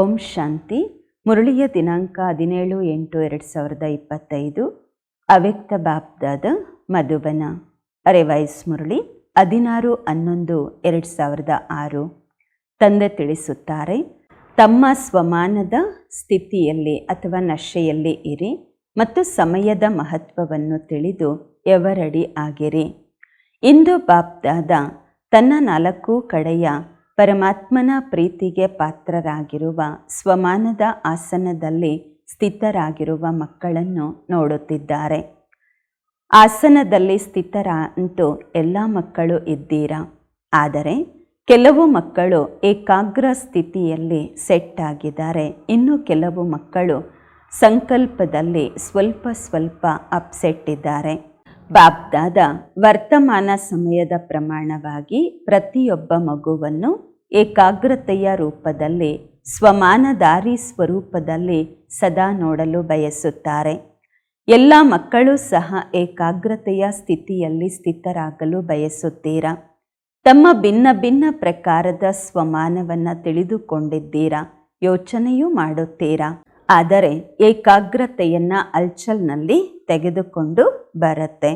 ಓಂ ಶಾಂತಿ. ಮುರಳಿಯ ದಿನಾಂಕ ಹದಿನೇಳು ಎಂಟು ಎರಡು ಸಾವಿರದ ಇಪ್ಪತ್ತೈದು. ಅವ್ಯಕ್ತ ಬಾಬ್ದಾದ ಮಧುಬನ ರಿವೈಸ್ ಮುರಳಿ, ಹದಿನಾರು ಹನ್ನೊಂದು ಎರಡು ಸಾವಿರದ ಆರು. ತಂದೆ ತಿಳಿಸುತ್ತಾರೆ, ತಮ್ಮ ಸ್ವಮಾನದ ಸ್ಥಿತಿಯಲ್ಲಿ ಅಥವಾ ನಶೆಯಲ್ಲಿ ಇರಿ ಮತ್ತು ಸಮಯದ ಮಹತ್ವವನ್ನು ತಿಳಿದು ಎವರಡಿ ಆಗಿರಿ. ಇಂದು ಬಾಬ್ದಾದ ತನ್ನ ನಾಲ್ಕು ಕಡೆಯ ಪರಮಾತ್ಮನ ಪ್ರೀತಿಗೆ ಪಾತ್ರರಾಗಿರುವ ಸ್ವಮಾನದ ಆಸನದಲ್ಲಿ ಸ್ಥಿತರಾಗಿರುವ ಮಕ್ಕಳನ್ನು ನೋಡುತ್ತಿದ್ದಾರೆ. ಆಸನದಲ್ಲಿ ಸ್ಥಿತರ ಅಂತೂ ಎಲ್ಲ ಮಕ್ಕಳು ಇದ್ದೀರಾ? ಆದರೆ ಕೆಲವು ಮಕ್ಕಳು ಏಕಾಗ್ರ ಸ್ಥಿತಿಯಲ್ಲಿ ಸೆಟ್ ಆಗಿದ್ದಾರೆ ಇನ್ನು ಕೆಲವು ಮಕ್ಕಳು ಸಂಕಲ್ಪದಲ್ಲಿ ಸ್ವಲ್ಪ ಸ್ವಲ್ಪ ಅಪ್ಸೆಟ್ ಇದ್ದಾರೆ ಬಾಬ್ದಾದ ವರ್ತಮಾನ ಸಮಯದ ಪ್ರಮಾಣವಾಗಿ ಪ್ರತಿಯೊಬ್ಬ ಮಗುವನ್ನು ಏಕಾಗ್ರತೆಯ ರೂಪದಲ್ಲಿ ಸ್ವಮಾನದಾರಿ ಸ್ವರೂಪದಲ್ಲಿ ಸದಾ ನೋಡಲು ಬಯಸುತ್ತಾರೆ. ಎಲ್ಲ ಮಕ್ಕಳು ಸಹ ಏಕಾಗ್ರತೆಯ ಸ್ಥಿತಿಯಲ್ಲಿ ಸ್ಥಿತರಾಗಲು ಬಯಸುತ್ತೀರಾ? ತಮ್ಮ ಭಿನ್ನ ಭಿನ್ನ ಪ್ರಕಾರದ ಸ್ವಮಾನವನ್ನು ತಿಳಿದುಕೊಂಡಿದ್ದೀರಾ? ಯೋಚನೆಯೂ ಮಾಡುತ್ತೀರಾ? ಆದರೆ ಏಕಾಗ್ರತೆಯನ್ನು ಅಲ್ಚಲ್ನಲ್ಲಿ ತೆಗೆದುಕೊಂಡು ಬರುತ್ತೆ.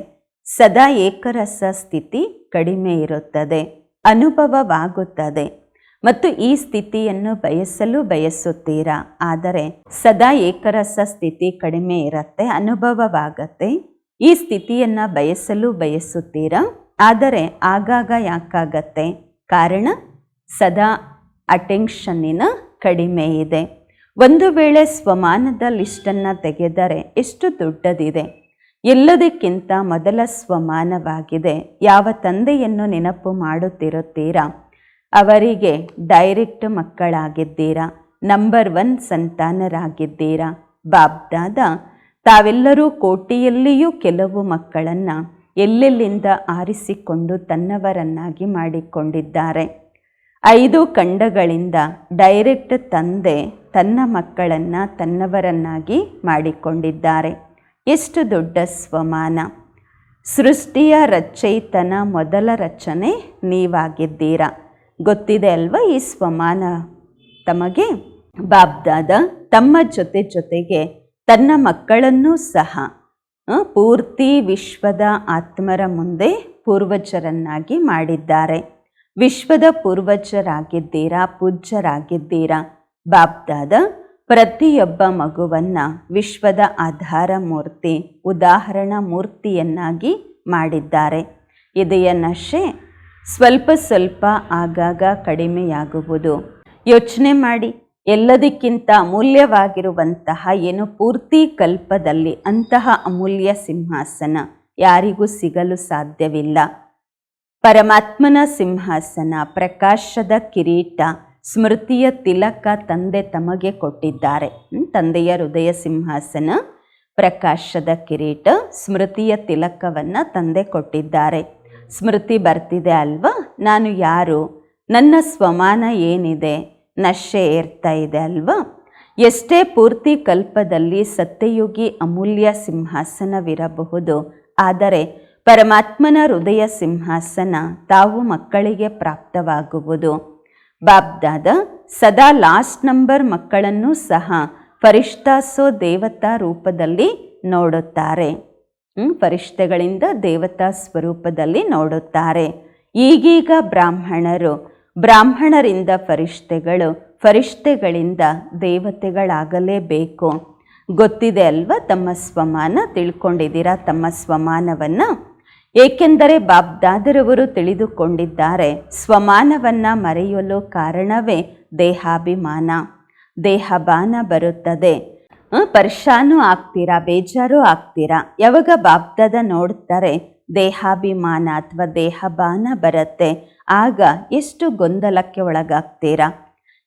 ಸದಾ ಏಕರಸ ಸ್ಥಿತಿ ಕಡಿಮೆ ಇರುತ್ತದೆ, ಅನುಭವವಾಗುತ್ತದೆ. ಮತ್ತು ಈ ಸ್ಥಿತಿಯನ್ನು ಬಯಸಲು ಬಯಸುತ್ತೀರಾ? ಆದರೆ ಸದಾ ಏಕರಸ ಸ್ಥಿತಿ ಕಡಿಮೆ ಇರುತ್ತೆ, ಅನುಭವವಾಗತ್ತೆ. ಈ ಸ್ಥಿತಿಯನ್ನು ಬಯಸಲು ಬಯಸುತ್ತೀರಾ? ಆದರೆ ಆಗಾಗ ಯಾಕಾಗತ್ತೆ? ಕಾರಣ ಸದಾ ಅಟೆನ್ಷನ್ನಿನ ಕಡಿಮೆ ಇದೆ. ಒಂದು ವೇಳೆ ಸ್ವಮಾನದ ಲಿಸ್ಟನ್ನು ತೆಗೆದರೆ ಎಷ್ಟು ದೊಡ್ಡದಿದೆ? ಎಲ್ಲದಕ್ಕಿಂತ ಮೊದಲ ಸ್ವಮಾನವಾಗಿದೆ. ಯಾವ ತಂದೆಯನ್ನು ನೆನಪು ಮಾಡುತ್ತಿರುತ್ತೀರಾ? ಅವರಿಗೆ ಡೈರೆಕ್ಟ್ ಮಕ್ಕಳಾಗಿದ್ದೀರಾ? ನಂಬರ್ ಒನ್ ಸಂತಾನರಾಗಿದ್ದೀರಾ? ಬಾಬ್ದಾದ ತಾವೆಲ್ಲರೂ ಕೋಟಿಯಲ್ಲಿಯೂ ಕೆಲವು ಮಕ್ಕಳನ್ನು ಎಲ್ಲೆಲ್ಲಿಂದ ಆರಿಸಿಕೊಂಡು ತನ್ನವರನ್ನಾಗಿ ಮಾಡಿಕೊಂಡಿದ್ದಾರೆ. ಐದು ಖಂಡಗಳಿಂದ ಡೈರೆಕ್ಟ್ ತಂದೆ ತನ್ನ ಮಕ್ಕಳನ್ನು ತನ್ನವರನ್ನಾಗಿ ಮಾಡಿಕೊಂಡಿದ್ದಾರೆ. ಎಷ್ಟು ದೊಡ್ಡ ಸ್ವಮಾನ. ಸೃಷ್ಟಿಯ ರಚಯಿತನ ಮೊದಲ ರಚನೆ ನೀವಾಗಿದ್ದೀರಾ. ಗೊತ್ತಿದೆ ಅಲ್ವಾ ಈ ಸ್ವಮಾನ? ತಮಗೆ ಬಾಬ್ದಾದ ತಮ್ಮ ಜೊತೆ ಜೊತೆಗೆ ತನ್ನ ಮಕ್ಕಳನ್ನೂ ಸಹ ಪೂರ್ತಿ ವಿಶ್ವದ ಆತ್ಮರ ಮುಂದೆ ಪೂರ್ವಜರನ್ನಾಗಿ ಮಾಡಿದ್ದಾರೆ. ವಿಶ್ವದ ಪೂರ್ವಜರಾಗಿದ್ದೀರಾ, ಪೂಜ್ಯರಾಗಿದ್ದೀರಾ? ಬಾಬ್ದಾದ ಪ್ರತಿಯೊಬ್ಬ ಮಗುವನ್ನ ವಿಶ್ವದ ಆಧಾರ ಮೂರ್ತಿ, ಉದಾಹರಣಾ ಮೂರ್ತಿಯನ್ನಾಗಿ ಮಾಡಿದ್ದಾರೆ. ಇದೆಯ ನಶೆ? ಸ್ವಲ್ಪ ಸ್ವಲ್ಪ ಆಗಾಗ ಕಡಿಮೆಯಾಗುವುದು. ಯೋಚನೆ ಮಾಡಿ, ಎಲ್ಲದಕ್ಕಿಂತ ಅಮೂಲ್ಯವಾಗಿರುವಂತಹ ಏನು ಪೂರ್ತಿ ಕಲ್ಪದಲ್ಲಿ ಅಂತಹ ಅಮೂಲ್ಯ ಸಿಂಹಾಸನ ಯಾರಿಗೂ ಸಿಗಲು ಸಾಧ್ಯವಿಲ್ಲ. ಪರಮಾತ್ಮನ ಸಿಂಹಾಸನ ಪ್ರಕಾಶದ ಕಿರೀಟ ಸ್ಮೃತಿಯ ತಿಲಕ ತಂದೆ ತಮಗೆ ಕೊಟ್ಟಿದ್ದಾರೆ. ತಂದೆಯ ಹೃದಯ ಸಿಂಹಾಸನ ಪ್ರಕಾಶದ ಕಿರೀಟ ಸ್ಮೃತಿಯ ತಿಲಕವನ್ನು ತಂದೆ ಕೊಟ್ಟಿದ್ದಾರೆ. ಸ್ಮೃತಿ ಬರ್ತಿದೆ ಅಲ್ವಾ? ನಾನು ಯಾರು? ನನ್ನ ಸ್ವಮಾನ ಏನಿದೆ? ನಶೆ ಏರ್ತಾ ಇದೆ ಅಲ್ವಾ? ಎಷ್ಟೇ ಪೂರ್ತಿ ಕಲ್ಪದಲ್ಲಿ ಸತ್ಯಯುಗಿ ಅಮೂಲ್ಯ ಸಿಂಹಾಸನವಿರಬಹುದು, ಆದರೆ ಪರಮಾತ್ಮನ ಹೃದಯ ಸಿಂಹಾಸನ ತಾವು ಮಕ್ಕಳಿಗೆ ಪ್ರಾಪ್ತವಾಗುವುದು. ಬಾಬ್ದಾದ ಸದಾ ಲಾಸ್ಟ್ ನಂಬರ್ ಮಕ್ಕಳನ್ನು ಸಹ ಫರಿಷ್ಠಾಸೋ ದೇವತಾ ರೂಪದಲ್ಲಿ ನೋಡುತ್ತಾರೆ. ಫರಿಷ್ಠೆಗಳಿಂದ ದೇವತಾ ಸ್ವರೂಪದಲ್ಲಿ ನೋಡುತ್ತಾರೆ. ಈಗೀಗ ಬ್ರಾಹ್ಮಣರು, ಬ್ರಾಹ್ಮಣರಿಂದ ಫರಿಷ್ಠೆಗಳು ಫರಿಷ್ಠೆಗಳಿಂದ ದೇವತೆಗಳಾಗಲೇಬೇಕು. ಗೊತ್ತಿದೆ ಅಲ್ವಾ ತಮ್ಮ ಸ್ವಮಾನ? ತಿಳ್ಕೊಂಡಿದ್ದೀರಾ ತಮ್ಮ ಸ್ವಮಾನವನ್ನು? ಏಕೆಂದರೆ ಬಾಬ್ದಾದರವರು ತಿಳಿದುಕೊಂಡಿದ್ದಾರೆ, ಸ್ವಮಾನವನ್ನು ಮರೆಯಲು ಕಾರಣವೇ ದೇಹಾಭಿಮಾನ. ದೇಹಬಾನ ಬರುತ್ತದೆ. ಪರ್ಶಾನು ಆಗ್ತೀರಾ? ಬೇಜಾರು ಆಗ್ತೀರಾ? ಯಾವಾಗ ಬಾಬ್ದಾದ ನೋಡ್ತಾರೆ, ದೇಹಾಭಿಮಾನ ಅಥವಾ ದೇಹಬಾನ ಬರುತ್ತೆ, ಆಗ ಎಷ್ಟು ಗೊಂದಲಕ್ಕೆ ಒಳಗಾಗ್ತೀರಾ?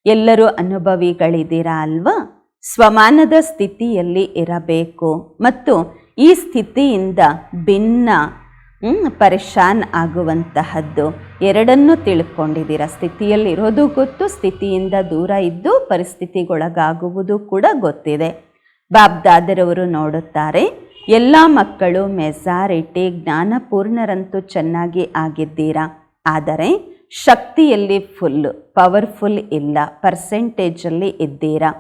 ಎಲ್ಲರೂ ಅನುಭವಿಗಳಿದ್ದೀರಾ ಅಲ್ವಾ? ಸ್ವಮಾನದ ಸ್ಥಿತಿಯಲ್ಲಿ ಇರಬೇಕು. ಮತ್ತು ಈ ಸ್ಥಿತಿಯಿಂದ ಭಿನ್ನ ಪರೇಶಾನ್ ಆಗುವಂತಹದ್ದು ಎರಡನ್ನೂ ತಿಳ್ಕೊಂಡಿದ್ದೀರ? ಸ್ಥಿತಿಯಲ್ಲಿರೋದು ಗೊತ್ತು, ಸ್ಥಿತಿಯಿಂದ ದೂರ ಇದ್ದು ಪರಿಸ್ಥಿತಿಗೊಳಗಾಗುವುದು ಕೂಡ ಗೊತ್ತಿದೆ. ಬಾಬ್ದಾದರವರು ನೋಡುತ್ತಾರೆ, ಎಲ್ಲ ಮಕ್ಕಳು ಮೆಜಾರಿಟಿ ಜ್ಞಾನಪೂರ್ಣರಂತೂ ಚೆನ್ನಾಗಿ ಆಗಿದ್ದೀರಾ? ಆದರೆ ಶಕ್ತಿಯಲ್ಲಿ ಫುಲ್, ಪವರ್ಫುಲ್ ಇಲ್ಲ, ಪರ್ಸೆಂಟೇಜಲ್ಲಿ ಇದ್ದೀರಾ?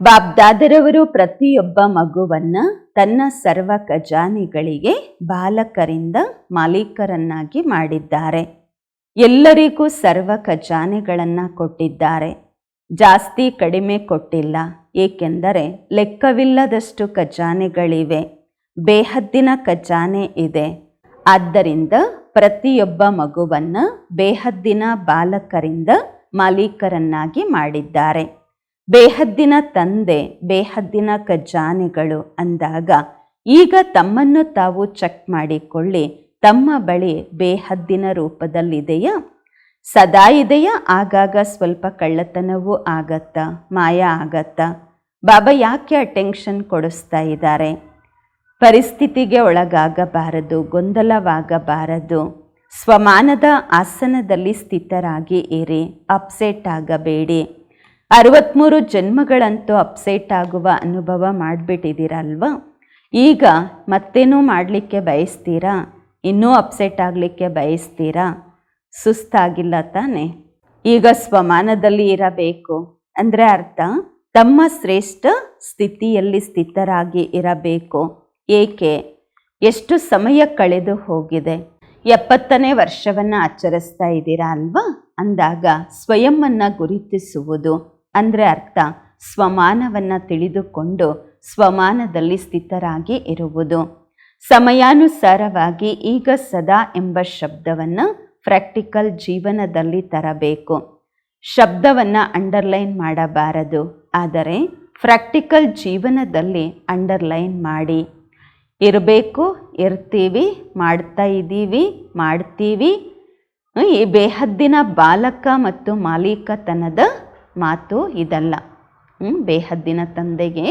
ಬಾಬ್ದಾದರವರು ಪ್ರತಿಯೊಬ್ಬ ಮಗುವನ್ನ ತನ್ನ ಸರ್ವ ಖಜಾನೆಗಳಿಗೆ ಬಾಲಕರಿಂದ ಮಾಲೀಕರನ್ನಾಗಿ ಮಾಡಿದ್ದಾರೆ. ಎಲ್ಲರಿಗೂ ಸರ್ವ ಖಜಾನೆಗಳನ್ನು ಕೊಟ್ಟಿದ್ದಾರೆ. ಜಾಸ್ತಿ ಕಡಿಮೆ ಕೊಟ್ಟಿಲ್ಲ. ಏಕೆಂದರೆ ಲೆಕ್ಕವಿಲ್ಲದಷ್ಟು ಖಜಾನೆಗಳಿವೆ, ಬೇಹದ್ದಿನ ಖಜಾನೆ ಇದೆ. ಆದ್ದರಿಂದ ಪ್ರತಿಯೊಬ್ಬ ಮಗುವನ್ನು ಬೇಹದ್ದಿನ ಬಾಲಕರಿಂದ ಮಾಲೀಕರನ್ನಾಗಿ ಮಾಡಿದ್ದಾರೆ. ಬೇಹದ್ದಿನ ತಂದೆ, ಬೇಹದ್ದಿನ ಖಜಾನೆಗಳು ಅಂದಾಗ ಈಗ ತಮ್ಮನ್ನು ತಾವು ಚೆಕ್ ಮಾಡಿಕೊಳ್ಳಿ, ತಮ್ಮ ಬಳಿ ಬೇಹದ್ದಿನ ರೂಪದಲ್ಲಿದೆಯಾ? ಸದಾ ಇದೆಯಾ? ಆಗಾಗ ಸ್ವಲ್ಪ ಕಳ್ಳತನವೂ ಆಗತ್ತಾ? ಮಾಯ ಆಗತ್ತಾ? ಬಾಬಾ ಯಾಕೆ ಅಟೆನ್ಷನ್ ಕೊಡಿಸ್ತಾ ಇದ್ದಾರೆ? ಪರಿಸ್ಥಿತಿಗೆ ಒಳಗಾಗಬಾರದು, ಗೊಂದಲವಾಗಬಾರದು. ಸ್ವಮಾನದ ಆಸನದಲ್ಲಿ ಸ್ಥಿತರಾಗಿ ಇರಿ, ಅಪ್ಸೆಟ್ ಆಗಬೇಡಿ. ಅರವತ್ತ್ಮೂರು ಜನ್ಮಗಳಂತೂ ಅಪ್ಸೆಟ್ ಆಗುವ ಅನುಭವ ಮಾಡಿಬಿಟ್ಟಿದ್ದೀರಲ್ವ? ಈಗ ಮತ್ತೇನೂ ಮಾಡಲಿಕ್ಕೆ ಬಯಸ್ತೀರಾ? ಇನ್ನೂ ಅಪ್ಸೆಟ್ ಆಗಲಿಕ್ಕೆ ಬಯಸ್ತೀರಾ? ಸುಸ್ತಾಗಿಲ್ಲ ತಾನೆ? ಈಗ ಸ್ವಮಾನದಲ್ಲಿ ಇರಬೇಕು. ಅಂದರೆ ಅರ್ಥ, ತಮ್ಮ ಶ್ರೇಷ್ಠ ಸ್ಥಿತಿಯಲ್ಲಿ ಸ್ಥಿತರಾಗಿ ಇರಬೇಕು. ಏಕೆ? ಎಷ್ಟು ಸಮಯ ಕಳೆದು ಹೋಗಿದೆ? ಎಪ್ಪತ್ತನೇ ವರ್ಷವನ್ನು ಆಚರಿಸ್ತಾ ಇದ್ದೀರಾ ಅಲ್ವಾ? ಅಂದಾಗ ಸ್ವಯಂವನ್ನು ಗುರುತಿಸುವುದು ಅಂದರೆ ಅರ್ಥ, ಸ್ವಮಾನವನ್ನು ತಿಳಿದುಕೊಂಡು ಸ್ವಮಾನದಲ್ಲಿ ಸ್ಥಿತರಾಗಿ ಇರುವುದು. ಸಮಯಾನುಸಾರವಾಗಿ ಈಗ ಸದಾ ಎಂಬ ಶಬ್ದವನ್ನು ಪ್ರಾಕ್ಟಿಕಲ್ ಜೀವನದಲ್ಲಿ ತರಬೇಕು. ಶಬ್ದವನ್ನು ಅಂಡರ್ಲೈನ್ ಮಾಡಬಾರದು. ಆದರೆ ಪ್ರಾಕ್ಟಿಕಲ್ ಜೀವನದಲ್ಲಿ ಅಂಡರ್ಲೈನ್ ಮಾಡಿ. ಇರಬೇಕು, ಇರ್ತೀವಿ, ಮಾಡ್ತಾ ಇದ್ದೀವಿ, ಮಾಡ್ತೀವಿ. ಈ ಬೇಹದ್ದಿನ ಬಾಲಕ ಮತ್ತು ಮಾಲೀಕತನದ ಮಾತು ಇದಲ್ಲ? ಬೇಹದ್ದಿನ ತಂದೆಗೆ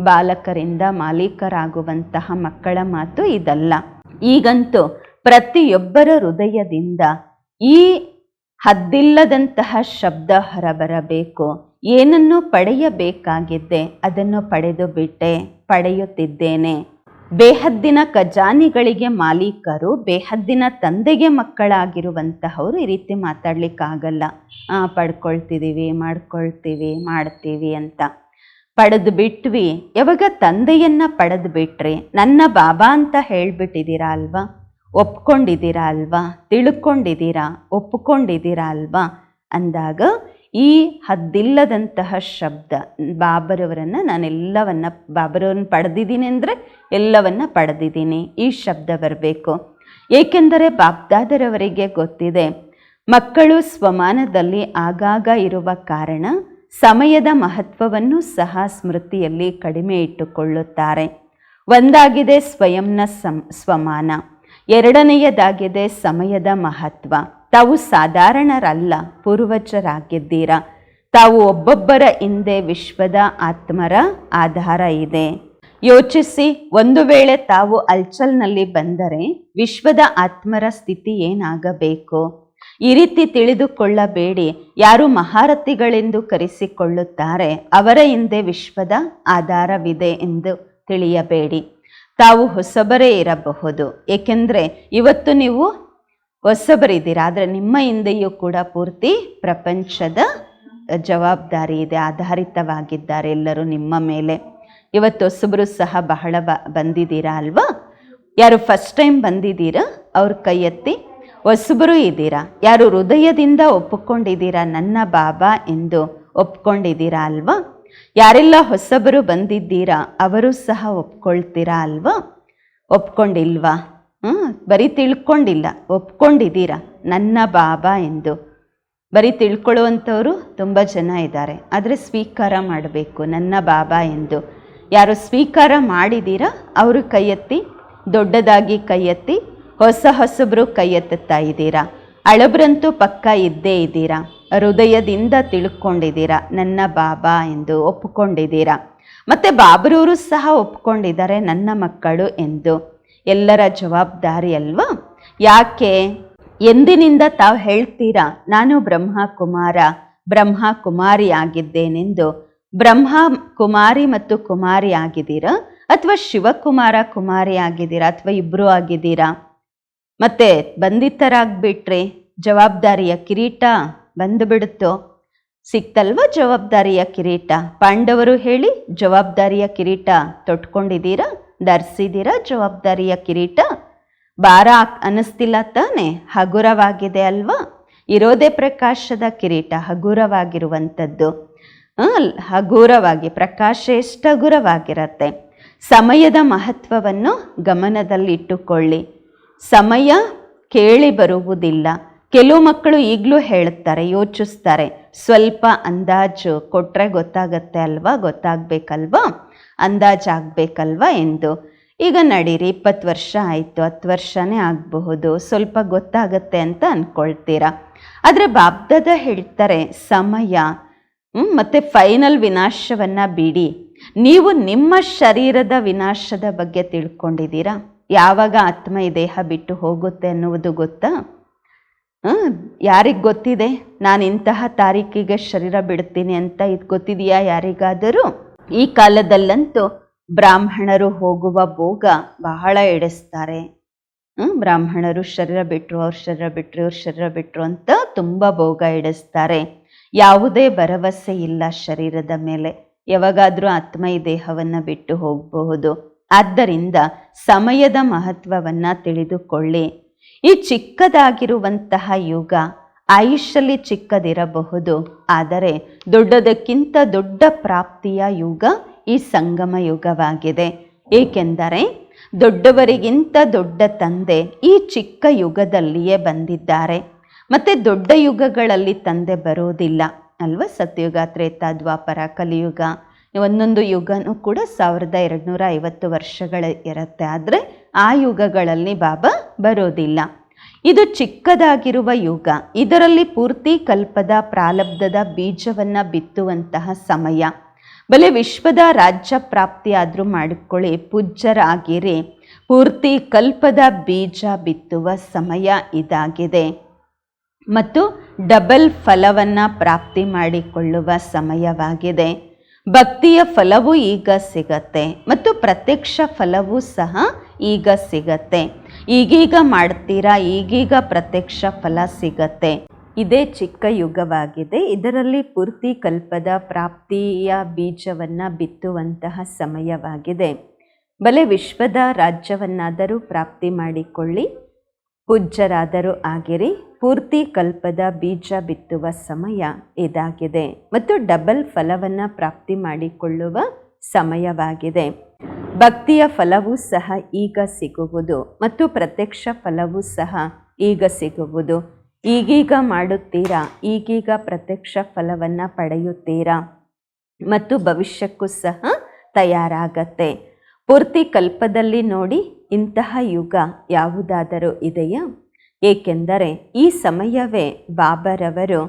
ಬಾಲಕರಿಂದ ಮಾಲೀಕರಾಗುವಂತಹ ಮಕ್ಕಳ ಮಾತು ಇದಲ್ಲ. ಈಗಂತೂ ಪ್ರತಿಯೊಬ್ಬರ ಹೃದಯದಿಂದ ಈ ಹದ್ದಿಲ್ಲದಂತಹ ಶಬ್ದ ಹೊರಬರಬೇಕು. ಏನನ್ನು ಪಡೆಯಬೇಕಾಗಿದ್ದೆ ಅದನ್ನು ಪಡೆದು ಬಿಟ್ಟೆ, ಪಡೆಯುತ್ತಿದ್ದೇನೆ. ಬೇಹದ್ದಿನ ಖಜಾನಿಗಳಿಗೆ ಮಾಲೀಕರು, ಬೇಹದ್ದಿನ ತಂದೆಗೆ ಮಕ್ಕಳಾಗಿರುವಂತಹವರು ಈ ರೀತಿ ಮಾತಾಡ್ಲಿಕ್ಕಾಗಲ್ಲ. ಪಡ್ಕೊಳ್ತಿದ್ದೀವಿ ಮಾಡ್ಕೊಳ್ತೀವಿ, ಮಾಡ್ತೀವಿ ಅಂತ. ಪಡೆದು ಬಿಟ್ವಿ. ಯಾವಾಗ ತಂದೆಯನ್ನ ಪಡೆದು ಬಿಟ್ರಿ? ನನ್ನ ಬಾಬಾ ಅಂತ ಹೇಳ್ಬಿಟ್ಟಿದ್ದೀರಾ ಅಲ್ವಾ? ಒಪ್ಕೊಂಡಿದ್ದೀರಾ ಅಲ್ವಾ? ತಿಳ್ಕೊಂಡಿದ್ದೀರಾ? ಒಪ್ಕೊಂಡಿದ್ದೀರಾ ಅಲ್ವಾ? ಅಂದಾಗ ಈ ಹದ್ದಿಲ್ಲದಂತಹ ಶಬ್ದ, ಬಾಬರವರನ್ನು ನಾನೆಲ್ಲವನ್ನ, ಬಾಬರವ್ರನ್ನ ಪಡೆದಿದ್ದೀನಿ ಅಂದರೆ ಎಲ್ಲವನ್ನ ಪಡೆದಿದ್ದೀನಿ, ಈ ಶಬ್ದ ಬರಬೇಕು. ಏಕೆಂದರೆ ಬಾಬ್ದಾದರವರಿಗೆ ಗೊತ್ತಿದೆ, ಮಕ್ಕಳು ಸ್ವಮಾನದಲ್ಲಿ ಆಗಾಗ ಇರುವ ಕಾರಣ ಸಮಯದ ಮಹತ್ವವನ್ನು ಸಹ ಸ್ಮೃತಿಯಲ್ಲಿ ಕಡಿಮೆ ಇಟ್ಟುಕೊಳ್ಳುತ್ತಾರೆ. ಒಂದಾಗಿದೆ ಸ್ವಯಂನ ಸಂ, ಸ್ವಮಾನ. ಎರಡನೆಯದಾಗಿದೆ ಸಮಯದ ಮಹತ್ವ. ತಾವು ಸಾಧಾರಣರಲ್ಲ, ಪೂರ್ವಜರಾಗಿದ್ದೀರಾ? ತಾವು ಒಬ್ಬೊಬ್ಬರ ಹಿಂದೆ ವಿಶ್ವದ ಆತ್ಮರ ಆಧಾರ ಇದೆ. ಯೋಚಿಸಿ, ಒಂದು ವೇಳೆ ತಾವು ಅಲ್ಚಲ್ನಲ್ಲಿ ಬಂದರೆ ವಿಶ್ವದ ಆತ್ಮರ ಸ್ಥಿತಿ ಏನಾಗಬೇಕು? ಈ ರೀತಿ ತಿಳಿದುಕೊಳ್ಳಬೇಡಿ, ಯಾರು ಮಹಾರಥಿಗಳೆಂದು ಕರೆಸಿಕೊಳ್ಳುತ್ತಾರೆ ಅವರ ಹಿಂದೆ ವಿಶ್ವದ ಆಧಾರವಿದೆ ಎಂದು ತಿಳಿಯಬೇಡಿ. ತಾವು ಹೊಸಬರೇ ಇರಬಹುದು. ಏಕೆಂದರೆ ಇವತ್ತು ನೀವು ಹೊಸಬರಿದ್ದೀರಾ? ಆದರೆ ನಿಮ್ಮ ಹಿಂದೆಯೂ ಕೂಡ ಪೂರ್ತಿ ಪ್ರಪಂಚದ ಜವಾಬ್ದಾರಿ ಇದೆ, ಆಧಾರಿತವಾಗಿದ್ದಾರೆ ಎಲ್ಲರೂ ನಿಮ್ಮ ಮೇಲೆ. ಇವತ್ತು ಹೊಸಬರು ಸಹ ಬಹಳ ಬ, ಬಂದಿದ್ದೀರಾ ಅಲ್ವಾ? ಯಾರು ಫಸ್ಟ್ ಟೈಮ್ ಬಂದಿದ್ದೀರಾ? ಅವ್ರ ಕೈ ಎತ್ತಿ ಹೊಸಬರು ಇದ್ದೀರಾ? ಯಾರು ಹೃದಯದಿಂದ ಒಪ್ಪಿಕೊಂಡಿದ್ದೀರಾ? ನನ್ನ ಬಾಬಾ ಎಂದು ಒಪ್ಕೊಂಡಿದ್ದೀರಾ ಅಲ್ವಾ? ಯಾರೆಲ್ಲ ಹೊಸಬರು ಬಂದಿದ್ದೀರಾ, ಅವರು ಸಹ ಒಪ್ಕೊಳ್ತೀರಾ ಅಲ್ವಾ? ಒಪ್ಕೊಂಡಿಲ್ವಾ? ಹ್ಞೂ ಬರೀ ತಿಳ್ಕೊಂಡಿಲ್ಲ. ಒಪ್ಕೊಂಡಿದ್ದೀರಾ? ನನ್ನ ಬಾಬಾ ಎಂದು. ಬರೀ ತಿಳ್ಕೊಳ್ಳುವಂಥವರು ತುಂಬ ಜನ ಇದ್ದಾರೆ. ಆದರೆ ಸ್ವೀಕಾರ ಮಾಡಬೇಕು, ನನ್ನ ಬಾಬಾ ಎಂದು. ಯಾರು ಸ್ವೀಕಾರ ಮಾಡಿದ್ದೀರಾ, ಅವರು ಕೈ ದೊಡ್ಡದಾಗಿ ಕೈ ಎತ್ತಿ ಹೊಸ ಹೊಸಬ್ರು ಕೈ ಎತ್ತುತ್ತಾ ಇದ್ದೀರಾ? ಅಳಬ್ರಂತೂ ಪಕ್ಕ ಇದ್ದೇ ಇದ್ದೀರಾ? ಹೃದಯದಿಂದ ತಿಳ್ಕೊಂಡಿದ್ದೀರಾ? ನನ್ನ ಬಾಬಾ ಎಂದು ಒಪ್ಪಿಕೊಂಡಿದ್ದೀರಾ? ಮತ್ತು ಬಾಬ್ರೂರು ಸಹ ಒಪ್ಕೊಂಡಿದ್ದಾರೆ ನನ್ನ ಮಕ್ಕಳು ಎಂದು. ಎಲ್ಲರ ಜವಾಬ್ದಾರಿ ಅಲ್ವಾ? ಯಾಕೆ? ಎಂದಿನಿಂದ ತಾವು ಹೇಳ್ತೀರಾ? ನಾನು ಬ್ರಹ್ಮ ಕುಮಾರ ಬ್ರಹ್ಮ ಕುಮಾರಿ ಆಗಿದ್ದೇನೆಂದು ಬ್ರಹ್ಮ ಕುಮಾರಿ ಮತ್ತು ಕುಮಾರಿ ಆಗಿದ್ದೀರಾ? ಅಥವಾ ಶಿವಕುಮಾರ, ಕುಮಾರಿ ಆಗಿದ್ದೀರಾ? ಅಥವಾ ಇಬ್ಬರು ಆಗಿದ್ದೀರಾ? ಮತ್ತೆ ಬಂಧಿತರಾಗ್ಬಿಟ್ರೆ ಜವಾಬ್ದಾರಿಯ ಕಿರೀಟ? ಬಂದುಬಿಡುತ್ತೋ ಸಿಕ್ತಲ್ವ ಜವಾಬ್ದಾರಿಯ ಕಿರೀಟ? ಪಾಂಡವರು ಹೇಳಿ ಜವಾಬ್ದಾರಿಯ ಕಿರೀಟ ತೊಟ್ಕೊಂಡಿದ್ದೀರಾ? ಧರಿಸಿದ್ದೀರಾ ಜವಾಬ್ದಾರಿಯ ಕಿರೀಟ? ಭಾರ ಅನ್ನಿಸ್ತಿಲ್ಲ ತಾನೆ? ಹಗುರವಾಗಿದೆ ಅಲ್ವಾ? ಇರೋದೇ ಪ್ರಕಾಶದ ಕಿರೀಟ, ಹಗುರವಾಗಿರುವಂಥದ್ದು. ಹಗುರವಾಗಿ ಪ್ರಕಾಶ ಎಷ್ಟು ಹಗುರವಾಗಿರತ್ತೆ. ಸಮಯದ ಮಹತ್ವವನ್ನು ಗಮನದಲ್ಲಿಟ್ಟುಕೊಳ್ಳಿ. ಸಮಯ ಕೇಳಿ ಬರುವುದಿಲ್ಲ. ಕೆಲವು ಮಕ್ಕಳು ಈಗಲೂ ಹೇಳುತ್ತಾರೆ, ಯೋಚಿಸ್ತಾರೆ, ಸ್ವಲ್ಪ ಅಂದಾಜು ಕೊಟ್ಟರೆ ಗೊತ್ತಾಗತ್ತೆ ಅಲ್ವಾ? ಗೊತ್ತಾಗಬೇಕಲ್ವಾ? ಅಂದಾಜಾಗಬೇಕಲ್ವಾ? ಎಂದು. ಈಗ ನಡೀರಿ, ಇಪ್ಪತ್ತು ವರ್ಷ ಆಯಿತು, ಹತ್ತು ವರ್ಷನೇ ಆಗಬಹುದು, ಸ್ವಲ್ಪ ಗೊತ್ತಾಗತ್ತೆ ಅಂತ ಅಂದ್ಕೊಳ್ತೀರಾ ಆದರೆ ಬಾಬ್ದದ ಹೇಳ್ತಾರೆ, ಸಮಯ ಮತ್ತು ಫೈನಲ್ ವಿನಾಶವನ್ನು ಬಿಡಿ. ನೀವು ನಿಮ್ಮ ಶರೀರದ ವಿನಾಶದ ಬಗ್ಗೆ ತಿಳ್ಕೊಂಡಿದ್ದೀರಾ? ಯಾವಾಗ ಆತ್ಮ ದೇಹ ಬಿಟ್ಟು ಹೋಗುತ್ತೆ ಅನ್ನುವುದು ಗೊತ್ತಾ? ಯಾರಿಗೆ ಗೊತ್ತಿದೆ? ನಾನು ಇಂತಹ ತಾರೀಕಿಗೆ ಶರೀರ ಬಿಡ್ತೀನಿ ಅಂತ ಇದು ಗೊತ್ತಿದೆಯಾ ಯಾರಿಗಾದರೂ? ಈ ಕಾಲದಲ್ಲಂತೂ ಬ್ರಾಹ್ಮಣರು ಹೋಗುವ ಭೋಗ ಬಹಳ ಎಡಿಸ್ತಾರೆ. ಹ್ಞೂ ಬ್ರಾಹ್ಮಣರು ಶರೀರ ಬಿಟ್ಟರು ಅವ್ರ ಶರೀರ ಬಿಟ್ಟರು ಇವ್ರ ಶರೀರ ಬಿಟ್ಟರು ಅಂತ ತುಂಬ ಭೋಗ ಎಡೆಸ್ತಾರೆ. ಯಾವುದೇ ಭರವಸೆ ಇಲ್ಲ ಶರೀರದ ಮೇಲೆ. ಯಾವಾಗಾದರೂ ಆತ್ಮ ಈ ದೇಹವನ್ನು ಬಿಟ್ಟು ಹೋಗಬಹುದು. ಆದ್ದರಿಂದ ಸಮಯದ ಮಹತ್ವವನ್ನು ತಿಳಿದುಕೊಳ್ಳಿ. ಈ ಚಿಕ್ಕದಾಗಿರುವಂತಹ ಯುಗ ಆಯುಷಲ್ಲಿ ಚಿಕ್ಕದಿರಬಹುದು. ಆದರೆ ದೊಡ್ಡದಕ್ಕಿಂತ ದೊಡ್ಡ ಪ್ರಾಪ್ತಿಯ ಯುಗ ಈ ಸಂಗಮ ಯುಗವಾಗಿದೆ. ಏಕೆಂದರೆ ದೊಡ್ಡವರಿಗಿಂತ ದೊಡ್ಡ ತಂದೆ ಈ ಚಿಕ್ಕ ಯುಗದಲ್ಲಿಯೇ ಬಂದಿದ್ದಾರೆ. ಮತ್ತು ದೊಡ್ಡ ಯುಗಗಳಲ್ಲಿ ತಂದೆ ಬರೋದಿಲ್ಲ ಅಲ್ವಾ? ಸತ್ಯುಗ ತ್ರೇತ ದ್ವಾಪರ ಕಲಿಯುಗ. ಒಂದೊಂದು ಯುಗನೂ ಕೂಡ ಸಾವಿರದ ಎರಡುನೂರ ಐವತ್ತು ವರ್ಷಗಳ ಇರುತ್ತೆ. ಆದರೆ ಆ ಯುಗಗಳಲ್ಲಿ ಬಾಬಾ ಬರೋದಿಲ್ಲ. ಇದು ಚಿಕ್ಕದಾಗಿರುವ ಯುಗ. ಇದರಲ್ಲಿ ಪೂರ್ತಿ ಕಲ್ಪದ ಪ್ರಾಲಬ್ಧದ ಬೀಜವನ್ನು ಬಿತ್ತುವಂತಹ ಸಮಯ. ಬಲೆ ವಿಶ್ವದ ರಾಜ್ಯ ಪ್ರಾಪ್ತಿಯಾದರೂ ಮಾಡಿಕೊಳ್ಳಿ, ಪೂಜ್ಯರಾಗಿರಿ. ಪೂರ್ತಿ ಕಲ್ಪದ ಬೀಜ ಬಿತ್ತುವ ಸಮಯ ಇದಾಗಿದೆ. ಮತ್ತು ಡಬಲ್ ಫಲವನ್ನು ಪ್ರಾಪ್ತಿ ಮಾಡಿಕೊಳ್ಳುವ ಸಮಯವಾಗಿದೆ. ಭಕ್ತಿಯ ಫಲವೂ ಈಗ ಸಿಗತ್ತೆ. ಮತ್ತು ಪ್ರತ್ಯಕ್ಷ ಫಲವೂ ಸಹ ಈಗ ಸಿಗತ್ತೆ. ಈಗೀಗ ಮಾಡ್ತೀರಾ? ಈಗೀಗ ಪ್ರತ್ಯಕ್ಷ ಫಲ ಸಿಗತ್ತೆ. ಇದೇ ಚಿಕ್ಕ ಯುಗವಾಗಿದೆ. ಇದರಲ್ಲಿ ಪೂರ್ತಿ ಕಲ್ಪದ ಪ್ರಾಪ್ತಿಯ ಬೀಜವನ್ನು ಬಿತ್ತುವಂತಹ ಸಮಯವಾಗಿದೆ. ಬಲೆ ವಿಶ್ವದ ರಾಜ್ಯವನ್ನಾದರೂ ಪ್ರಾಪ್ತಿ ಮಾಡಿಕೊಳ್ಳಿ. ಪೂಜ್ಯರಾದರೂ ಆಗಿರಿ. ಪೂರ್ತಿ ಕಲ್ಪದ ಬೀಜ ಬಿತ್ತುವ ಸಮಯ ಇದಾಗಿದೆ. ಮತ್ತು ಡಬಲ್ ಫಲವನ್ನು ಪ್ರಾಪ್ತಿ ಮಾಡಿಕೊಳ್ಳುವ ಸಮಯವಾಗಿದೆ. ಭಕ್ತಿಯ ಫಲವೂ ಸಹ ಈಗ ಸಿಗುವುದು ಮತ್ತು ಪ್ರತ್ಯಕ್ಷ ಫಲವೂ ಸಹ ಈಗ ಸಿಗುವುದು. ಈಗೀಗ ಮಾಡುತ್ತೀರಾ? ಈಗೀಗ ಪ್ರತ್ಯಕ್ಷ ಫಲವನ್ನು ಪಡೆಯುತ್ತೀರಾ? ಮತ್ತು ಭವಿಷ್ಯಕ್ಕೂ ಸಹ ತಯಾರಾಗತ್ತೆ. ಪೂರ್ತಿ ಕಲ್ಪದಲ್ಲಿ ನೋಡಿ ಇಂತಹ ಯುಗ ಯಾವುದಾದರೂ ಇದೆಯಾ? ಏಕೆಂದರೆ ಈ ಸಮಯವೇ ಬಾಬರವರು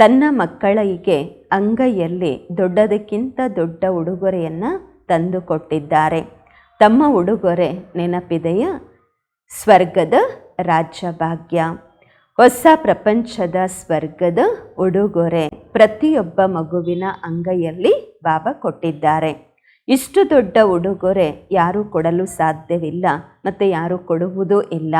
ತನ್ನ ಮಕ್ಕಳಿಗೆ ಅಂಗೈಯಲ್ಲಿ ದೊಡ್ಡದಕ್ಕಿಂತ ದೊಡ್ಡ ಉಡುಗೊರೆಯನ್ನು ತಂದುಕೊಟ್ಟಿದ್ದಾರೆ. ತಮ್ಮ ಉಡುಗೊರೆ ನೆನಪಿದೆಯ? ಸ್ವರ್ಗದ ರಾಜ್ಯಭಾಗ್ಯ ಹೊಸ ಪ್ರಪಂಚದ ಸ್ವರ್ಗದ ಉಡುಗೊರೆ. ಪ್ರತಿಯೊಬ್ಬ ಮಗುವಿನ ಅಂಗೈಯಲ್ಲಿ ಬಾಬಾ ಕೊಟ್ಟಿದ್ದಾರೆ. ಇಷ್ಟು ದೊಡ್ಡ ಉಡುಗೊರೆ ಯಾರೂ ಕೊಡಲು ಸಾಧ್ಯವಿಲ್ಲ ಮತ್ತು ಯಾರೂ ಕೊಡುವುದೂ ಇಲ್ಲ.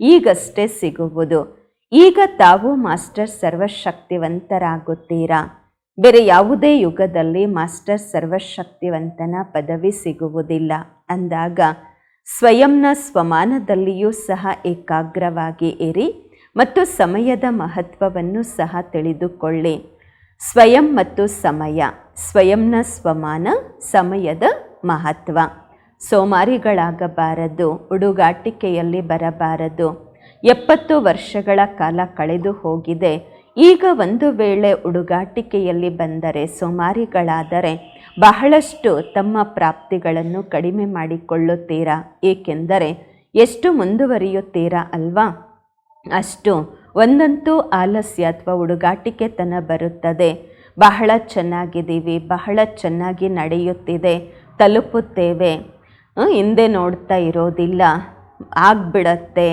ಈಗಷ್ಟೇ ಸಿಗುವುದು. ಈಗ ತಾವು ಮಾಸ್ಟರ್ ಸರ್ವಶಕ್ತಿವಂತರಾಗುತ್ತೀರಾ? ಬೇರೆ ಯಾವುದೇ ಯುಗದಲ್ಲಿ ಮಾಸ್ಟರ್ ಸರ್ವಶಕ್ತಿವಂತನ ಪದವಿ ಸಿಗುವುದಿಲ್ಲ. ಅಂದಾಗ ಸ್ವಯಂನ ಸ್ವಮಾನದಲ್ಲಿಯೂ ಸಹ ಏಕಾಗ್ರವಾಗಿ ಇರಿ ಮತ್ತು ಸಮಯದ ಮಹತ್ವವನ್ನು ಸಹ ತಿಳಿದುಕೊಳ್ಳಿ. ಸ್ವಯಂ ಮತ್ತು ಸಮಯ, ಸ್ವಯಂನ ಸ್ವಮಾನ, ಸಮಯದ ಮಹತ್ವ. ಸೋಮಾರಿಗಳಾಗಬಾರದು, ಉಡುಗಾಟಿಕೆಯಲ್ಲಿ ಬರಬಾರದು. ಎಪ್ಪತ್ತು ವರ್ಷಗಳ ಕಾಲ ಕಳೆದು ಹೋಗಿದೆ. ಈಗ ಒಂದು ವೇಳೆ ಉಡುಗಾಟಿಕೆಯಲ್ಲಿ ಬಂದರೆ ಸೋಮಾರಿಗಳಾದರೆ ಬಹಳಷ್ಟು ತಮ್ಮ ಪ್ರಾಪ್ತಿಗಳನ್ನು ಕಡಿಮೆ ಮಾಡಿಕೊಳ್ಳುತ್ತೀರಾ? ಏಕೆಂದರೆ ಎಷ್ಟು ಮುಂದುವರಿಯುತ್ತೀರಾ ಅಲ್ವಾ? ಅಷ್ಟು ಒಂದಂತೂ ಆಲಸ್ಯ ಅಥವಾ ಹುಡುಗಾಟಿಕೆತನ ಬರುತ್ತದೆ. ಬಹಳ ಚೆನ್ನಾಗಿದ್ದೀವಿ, ಬಹಳ ಚೆನ್ನಾಗಿ ನಡೆಯುತ್ತಿದೆ, ತಲುಪುತ್ತೇವೆ ಹಿಂದೆ ನೋಡ್ತಾ ಇರೋದಿಲ್ಲ, ಆಗ್ಬಿಡತ್ತೆ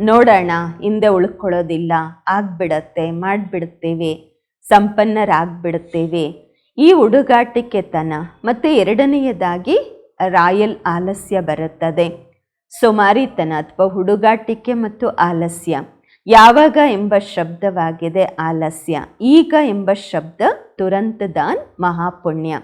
ನೋಡೋಣ, ಹಿಂದೆ ಉಳ್ಕೊಳ್ಳೋದಿಲ್ಲ. ಆಗ್ಬಿಡತ್ತೆ, ಮಾಡಿಬಿಡ್ತೀವಿ. ಸಂಪನ್ನರಾಗ್ಬಿಡ್ತೇವೆ. ಈ ಹುಡುಗಾಟಿಕೆತನ ಮತ್ತು ಎರಡನೆಯದಾಗಿ ರಾಯಲ್ ಆಲಸ್ಯ ಬರುತ್ತದೆ. ಸುಮಾರಿತನ ಅಥವಾ ಹುಡುಗಾಟಿಕೆ ಮತ್ತು ಆಲಸ್ಯ. ಯಾವಾಗ ಎಂಬ ಶಬ್ದವಾಗಿದೆ ಆಲಸ್ಯ. ಈಗ ಎಂಬ ಶಬ್ದ ದಾನ್ ಮಹಾಪುಣ್ಯ.